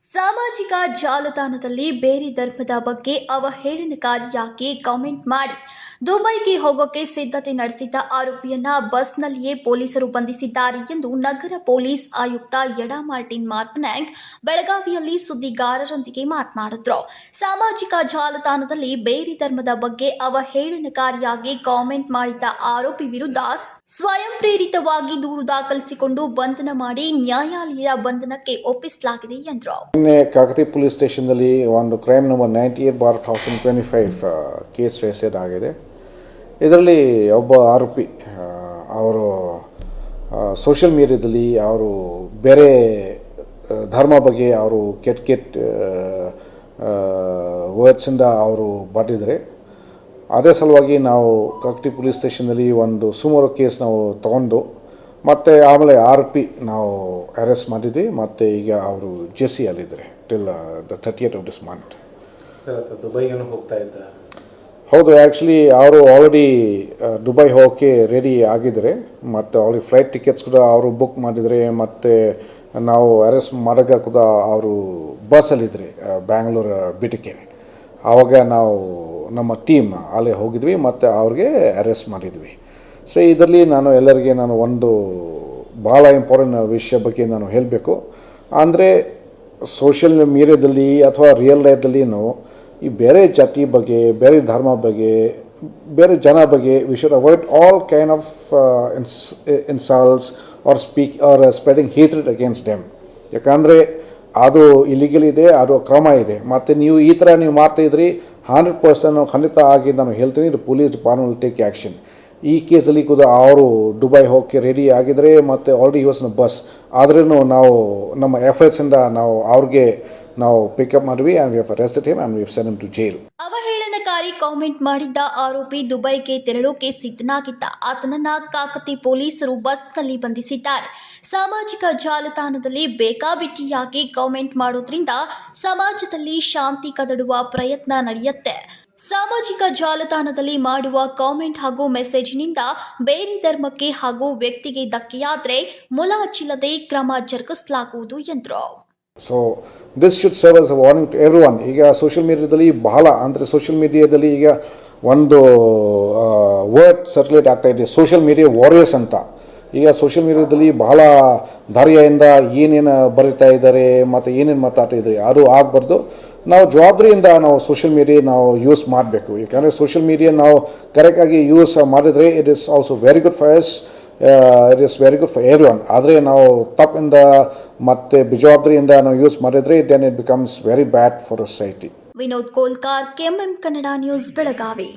ಸಾಮಾಜಿಕ ಜಾಲತಾಣದಲ್ಲಿ ಬೇರೆ ಧರ್ಮದ ಬಗ್ಗೆ ಅವಹೇಳನಕಾರಿಯಾಗಿ ಕಾಮೆಂಟ್ ಮಾಡಿ. ದುಬೈಗೆ ಹೋಗೋಕೆ ಸಿದ್ಧತೆ ನಡೆಸಿದ್ದ ಆರೋಪಿಯನ್ನ ಬಸ್ನಲ್ಲಿಯೇ ಪೊಲೀಸರು ಬಂಧಿಸಿದ್ದಾರೆ ಎಂದು ನಗರ ಪೊಲೀಸ್ ಆಯುಕ್ತ ಯಡಾ ಮಾರ್ಟಿನ್ ಮಾರ್ಪನ್ಯಾಂಗ್ ಬೆಳಗಾವಿಯಲ್ಲಿ ಸುದ್ದಿಗಾರರೊಂದಿಗೆ ಮಾತನಾಡಿದ್ರು. ಸಾಮಾಜಿಕ ಜಾಲತಾಣದಲ್ಲಿ ಬೇರೆ ಧರ್ಮದ ಬಗ್ಗೆ ಅವಹೇಳನಕಾರಿಯಾಗಿ ಕಾಮೆಂಟ್ ಮಾಡಿದ್ದ ಆರೋಪಿ ವಿರುದ್ಧ ಸ್ವಯಂ ಪ್ರೇರಿತವಾಗಿ ದೂರು ದಾಖಲಿಸಿಕೊಂಡು ಬಂಧನ ಮಾಡಿ ನ್ಯಾಯಾಲಯ ಬಂಧನಕ್ಕೆ ಒಪ್ಪಿಸಲಾಗಿದೆ ಎಂದರು. ನಿನ್ನೆ ಕಾಕತಿ ಪೊಲೀಸ್ ಸ್ಟೇಷನ್ದಲ್ಲಿ ಒಂದು crime number ninety eight bar thousand twenty five case register ಆಗಿದೆ. ಇದರಲ್ಲಿ ಒಬ್ಬ ಆರೋಪಿ ಅವರು ಸೋಷಿಯಲ್ ಮೀಡಿಯಾದಲ್ಲಿ ಅವರು ಬೇರೆ ಧರ್ಮ ಬಗ್ಗೆ ಅವರು ಕೆಟ್ಟ ಕೆಟ್ಟ ವರ್ಡ್ಸಿಂದ ಅವರು ಬರೆದಿದ್ದಾರೆ. ಅದೇ ಸಲುವಾಗಿ ನಾವು ಕಾಕಟಿ ಪೊಲೀಸ್ ಸ್ಟೇಷನಲ್ಲಿ ಒಂದು ಸುಮಾರು ಕೇಸ್ ನಾವು ತಗೊಂಡು ಮತ್ತು ಆಮೇಲೆ ಆರ್ ಪಿ ನಾವು ಅರೆಸ್ಟ್ ಮಾಡಿದ್ವಿ ಮತ್ತು ಈಗ ಅವರು J C ಅಲ್ಲಿದ್ದಾರೆ till the thirty eight of this month ದುಬೈಗೇನು ಹೋಗ್ತಾ ಇದ್ದ. ಹೌದು ಆ್ಯಕ್ಚುಲಿ ಅವರು ಆಲ್ರೆಡಿ ದುಬೈ ಹೋಗೋಕ್ಕೆ ರೆಡಿ ಆಗಿದ್ದಾರೆ ಮತ್ತು ಅವ್ರಿಗೆ ಫ್ಲೈಟ್ ಟಿಕೆಟ್ಸ್ ಕೂಡ ಅವರು ಬುಕ್ ಮಾಡಿದರೆ ಮತ್ತು ನಾವು ಅರೆಸ್ಟ್ ಮಾಡೋಕೆ ಕೂಡ ಅವರು ಬಸ್ಸಲ್ಲಿದ್ದರೆ ಬ್ಯಾಂಗ್ಳೂರು ಬಿಟಕ್ಕೆ ಆವಾಗ ನಾವು ನಮ್ಮ ಟೀಮ್ ಅಲ್ಲೇ ಹೋಗಿದ್ವಿ ಮತ್ತು ಅವ್ರಿಗೆ ಅರೆಸ್ಟ್ ಮಾಡಿದ್ವಿ. ಸೊ ಇದರಲ್ಲಿ ನಾನು ಎಲ್ಲರಿಗೆ ನಾನು ಒಂದು ಭಾಳ ಇಂಪಾರ್ಟೆಂಟ್ ವಿಷಯ ಬಗ್ಗೆ ನಾನು ಹೇಳಬೇಕು. ಅಂದರೆ ಸೋಷಿಯಲ್ ಮೀಡಿಯಾದಲ್ಲಿ ಅಥವಾ ರಿಯಲ್ ಲೈಫ್ದಲ್ಲಿನೂ ಈ ಬೇರೆ ಜಾತಿ ಬಗ್ಗೆ, ಬೇರೆ ಧರ್ಮ ಬಗ್ಗೆ, ಬೇರೆ ಜನ ಬಗ್ಗೆ we should avoid all kind of ins insults or speak or spreading hatred against them ಯಾಕಂದರೆ ಅದು ಇಲಿಗಲ್ ಇದೆ, ಅದು ಕ್ರಮ ಇದೆ. ಮತ್ತು ನೀವು ಈ ಥರ ನೀವು ಮಾಡ್ತಾಯಿದ್ರಿ ಹಂಡ್ರೆಡ್ ಪರ್ಸೆಂಟ್ ಖಂಡಿತ ಆಗಿ ನಾನು ಹೇಳ್ತೀನಿ, ಇದು ಪೊಲೀಸ್ ಡಿಪಾರ್ಟ್ಮೆಂಟ್ ಟೇಕ್ ಆ್ಯಕ್ಷನ್ ಈ ಕೇಸಲ್ಲಿ ಕೂಡ ಅವರು ದುಬೈ ಹೋಗಕ್ಕೆ ರೆಡಿ ಆಗಿದರೆ ಮತ್ತು ಆಲ್ರೆಡಿ ಇವಸ್ನ ಬಸ್ ಆದ್ರೂ ನಾವು ನಮ್ಮ ಎಫರ್ಟ್ಸಿಂದ ನಾವು ಅವ್ರಿಗೆ ನಾವು ಪಿಕಪ್ ಮಾಡಿದ್ವಿ and we have arrested him and we have sent to jail ಅವಹೇಳನಕಾರಿ ಕಾಮೆಂಟ್ ಮಾಡಿದ್ದ ಆರೋಪಿ ದುಬೈಗೆ ತೆರಳೋಕೆ ಸಿದ್ಧನಾಗಿದ್ದ ಆತನನ್ನ ಕಾಕತಿ ಪೊಲೀಸರು ಬಸ್ನಲ್ಲಿ ಬಂಧಿಸಿದ್ದಾರೆ. ಸಾಮಾಜಿಕ ಜಾಲತಾಣದಲ್ಲಿ ಬೇಕಾಬಿಟ್ಟಿಯಾಗಿ ಕಾಮೆಂಟ್ ಮಾಡೋದ್ರಿಂದ ಸಮಾಜದಲ್ಲಿ ಶಾಂತಿ ಕದಡುವ ಪ್ರಯತ್ನ ನಡೆಯುತ್ತೆ. ಸಾಮಾಜಿಕ ಜಾಲತಾಣದಲ್ಲಿ ಮಾಡುವ ಕಾಮೆಂಟ್ ಹಾಗೂ ಮೆಸೇಜ್ನಿಂದ ಬೇರೆ ಧರ್ಮಕ್ಕೆ ಹಾಗೂ ವ್ಯಕ್ತಿಗೆ ಧಕ್ಕೆಯಾದರೆ ಮುಲಾಚಿಲ್ಲದೆ ಕ್ರಮ ಜರುಗಿಸಲಾಗುವುದು ಎಂದರು. So this should serve us warning to everyone ಈಗ ಸೋಷಿಯಲ್ ಮೀಡಿಯಾದಲ್ಲಿ ಬಹಳ, ಅಂದರೆ ಸೋಷಿಯಲ್ ಮೀಡಿಯಾದಲ್ಲಿ ಈಗ ಒಂದು ವರ್ಡ್ ಸರ್ಕ್ಯುಲೇಟ್ ಆಗ್ತಾ ಇದೆ. ಸೋಷಿಯಲ್ ಮೀಡಿಯಾ ವಾರಿಯರ್ಸ್ ಅಂತ. ಈಗ ಸೋಷಿಯಲ್ ಮೀಡಿಯಾದಲ್ಲಿ ಬಹಳ ಧೈರ್ಯದಿಂದ ಏನೇನು ಬರಿತಾ ಇದ್ದಾರೆ, ಮತ್ತು ಏನೇನು ಮಾತಾಡ್ತಾ ಇದ್ದಾರೆ, ಯಾರೂ ಆಗಬಾರ್ದು. ನಾವು ಜವಾಬ್ದಾರಿಯಿಂದ ನಾವು ಸೋಷಿಯಲ್ ಮೀಡಿಯಾ ನಾವು ಯೂಸ್ ಮಾಡಬೇಕು. ಯಾಕಂದರೆ ಸೋಷಿಯಲ್ ಮೀಡಿಯಾ ನಾವು ಕರೆಕ್ಟಾಗಿ ಯೂಸ್ ಮಾಡಿದರೆ it is also very good for us it is very good for everyone ಆದರೆ ನಾವು ತಪ್ಪಿಂದ ಮತ್ತೆ ಬೇಜವಾಬ್ದಾರಿಯಿಂದ ನಾವು ಯೂಸ್ ಮಾಡಿದರೆ then it becomes very bad for society Vinod Kolkar, KMM Kannada news, Belagavi.